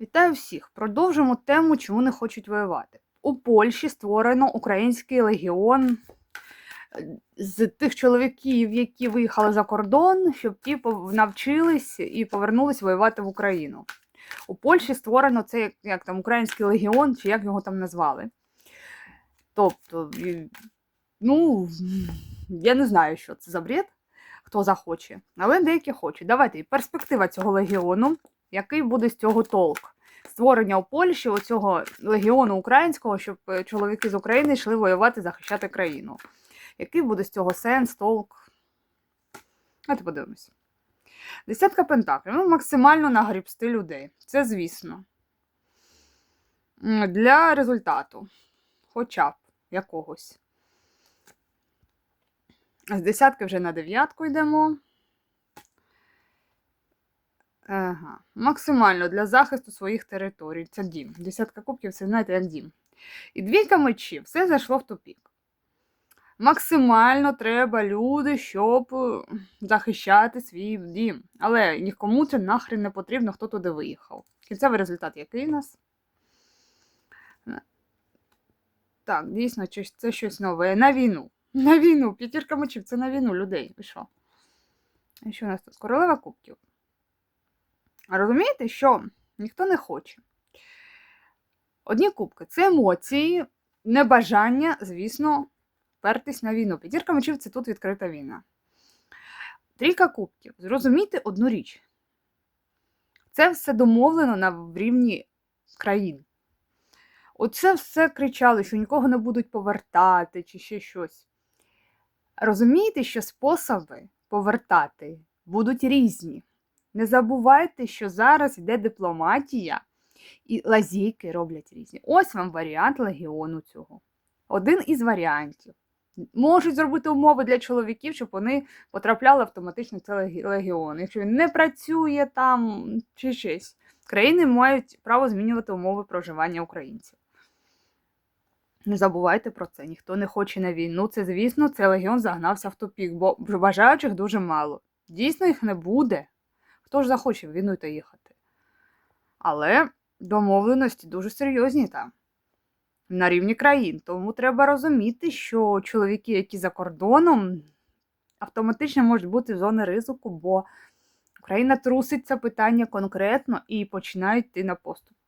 Вітаю всіх! Продовжимо тему, чому не хочуть воювати. У Польщі створено український легіон е, з тих чоловіків, які виїхали за кордон, щоб ті навчились і повернулись воювати в Україну. У Польщі створено це як, там український легіон, чи як його там назвали. Тобто, ну, я не знаю, що це за бред, хто захоче, але деякі хочуть. Давайте, перспектива цього легіону який буде з цього толк? Створення у Польщі оцього легіону українського, щоб е, чоловіки з України йшли воювати, захищати країну. Який буде з цього сенс, толк? Давайте подивимось. Десятка пентаклів. Ну, максимально нагрібсти людей. Це звісно. Для результату. Хоча б якогось. З десятки вже на дев'ятку йдемо. Ага. Максимально для захисту своїх територій. Це дім. Десятка кубків це знаєте, як дім. І двійка мечів. Все зайшло в тупік. Максимально треба люди, щоб е, захищати свій дім. Але нікому це нахрен не потрібно, хто туди виїхав. Кінцевий результат який у нас? Так, дійсно, це щось нове. На війну. На війну. П'ятірка мечів це на війну людей. Ви що? І що у нас тут? Королева кубків. Розумієте, що ніхто не хоче. Одні кубки це емоції, небажання, звісно, пертись на війну. П'ятірка мечів це тут відкрита війна. Трійка кубків. Зрозумійте одну річ. Це все домовлено на рівні країн. Оце все кричали, що нікого не будуть повертати чи ще щось. Розумієте, що способи повертати будуть різні. Не забувайте, що зараз йде дипломатія, і лазійки роблять різні. Ось вам варіант легіону цього. Один із варіантів. Можуть зробити умови для чоловіків, щоб вони потрапляли автоматично в цей легіон. Якщо він не працює там чи щось. Країни мають право змінювати умови проживання українців. Не забувайте про це. Ніхто не хоче на війну. Це, звісно, цей легіон загнався в тупік, бо бажаючих дуже мало. Дійсно, їх не буде. Хто ж захоче в війну та їхати? Але домовленості дуже серйозні там. На рівні країн. Тому треба розуміти, що чоловіки, які за кордоном, автоматично можуть бути в зоні ризику, бо Україна трусить це питання конкретно і починає йти на поступки.